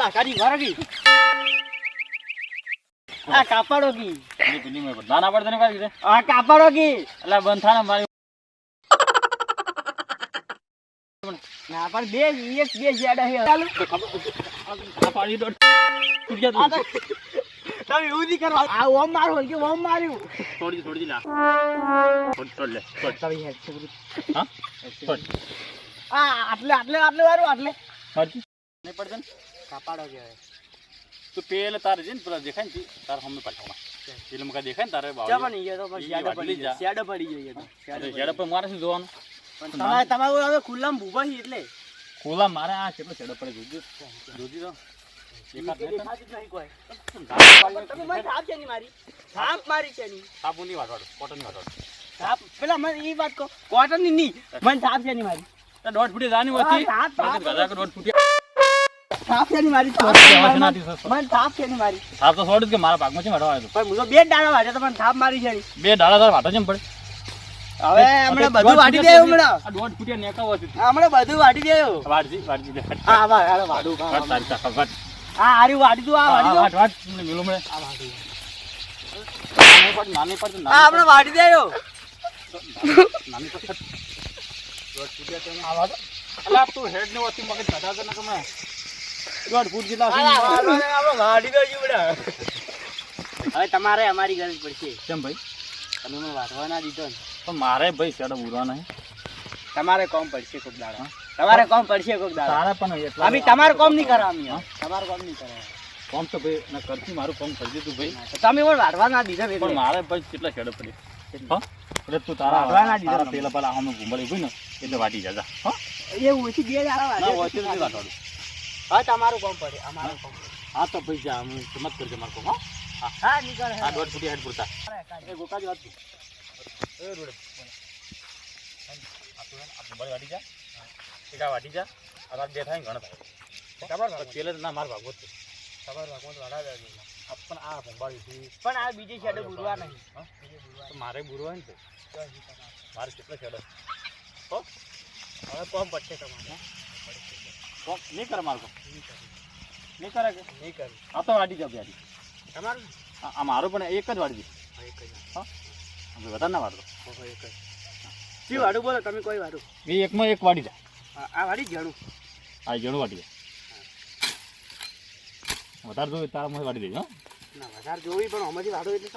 લાકાની વારગી આ કાપાડો કી પેલી પેલી મેં બધા ના ને કાંઈ કીધે આ કાપાડો કી એટલે બંધ મારી ના પણ બે એક બે જ્યાડા હે ચાલો. આ પાડી દોડ. તૂટી જા આ તું. તો- તમે એવું નહીં કરવા. આ ઓમ મારું કે ઓમ માર્યું? થોડી થોડી લા. થોડી થોડી લે થોડી. હેડ છોકરી. હા? થોડી. આ આટલે આટલે આટલે વારું આટલે. નહીં પડશે ને? કાપાડો કહેવાય. તો પેલે તારે છે પેલા દેખાય ને તારે હમે પાછળ પેલે મકા દેખાય ને તારે બાવળી. પણ ઈ તો બસ શેડો પડી જાય શેડો પડી જાય તો શેડો પર મારે શું જોવાનું? પણ તમારે તમારું હવે ખુલ્લામ ભૂભા છે એટલે. ખુલ્લા મારે આ કેટલો છેડો પડે જોજો. જોજી તો. કોટનની? નહીં મને થાપ છે ની મારી. દોઢ ફૂટી જાની હોતી દોઢ ફૂટી થાપ છે ની મારી થાપ થાપ છે ની છે મારી. નાથી સસ્તો. મને થાપ છે ની મારી. થાપ તો છોડ કે મારા ભાગમાં છે વાટવા આવ્યો પણ હું તો બે ડાળા દાડા તો પણ થાપ મારી છે બે ડાળા તાર વાટો છે પડે? હવે હમણાં બધું વાટી દે હમણાં. આ દોઢ ફૂટિયા નેકા હતી હમણાં બધું વાટી દે વાટજી વાટજી દે વાટ હા વાહ વાડું વાટ. તારી તાકાત વાટ હા હારી વાટી દઉં આ વાટી દઉં. વાટ વાટ મને મિલું મળે. આ વાટી. નાની પડ નાની પડ હા હમણાં વાટી દે નાની પડ. દોઢ ફૂટિયા તો આ વાટ. અલા તું હેડ ને વતી મગજ ગધા તો ન કમે દોઢ ફૂટ જેટલા હવે તમારે અમારી ગરજ પડશે. કેમ ભાઈ? તમે મને વાટવા ના દીધો ને. પણ મારે ભાઈ શેડો ઉરવા નહીં. તમારે કોમ પડશે કોક દાડા. તમારે કોમ પડશે કોક દાડા. તારે પણ એટલા અભી તમારે કોમ નહીં કરવા અમે હા? તમારે કોમ નહીં કરવા કોમ તો ભાઈ ના કરતી મારું કોમ કરી દીધું ભાઈ. તમે પણ વાટવા ના દીધા પણ મારે ભાઈ કેટલા શેડો પડે હા? એટલે તું તારા વાટવાના દીધા તારા તમે. પેલા પેલા આમ ઘૂંબળી હોય ને એટલે વાટી જાજા. હા? એ ઓછી બે દાડા ના વાટે વચ્ચે નથી વાટવાડું હા તમારું કોમ પડે અમારું કામ. હા તો જા હું સમજ કરજો મારું કામ હા. હા. નીકળ. હા દોઢ ફૂટી હેડ પૂરતા. એ ગોકાજી વાત એ રોડે. આપણે ને, વાટી જા આ વાટી જા આ બે થાય ઘણા થાય. તમારે પેલે ના માર ભાગવત છે. તમારું વાંકો તો વાડા જાય પણ આ ભૂંગળી પણ આ બીજી શેડો બુરવા નહીં. મારે બુરવા ને તો. મારે કેટલો શેડો હો હવે કોમ પડશે તમારે. નહીં કરે મારું નહીં કરે. કે? નહીં કરે. આ તો વાટી જાવ બ્યાડી તમારું? આ મારું પણ એક જ હા, એક જ હા વધારે ના વાડો એક જ. શું વાડું બોલો? તમે કોઈ વાડું? એ એકમાં એક વાટી જા આ વાડી જણું. હા આ જણું જા વધારે જોઈએ તારા મને વાટી દેજો હા. ના વધારે જોવી પણ આમાંથી વાડો એટલે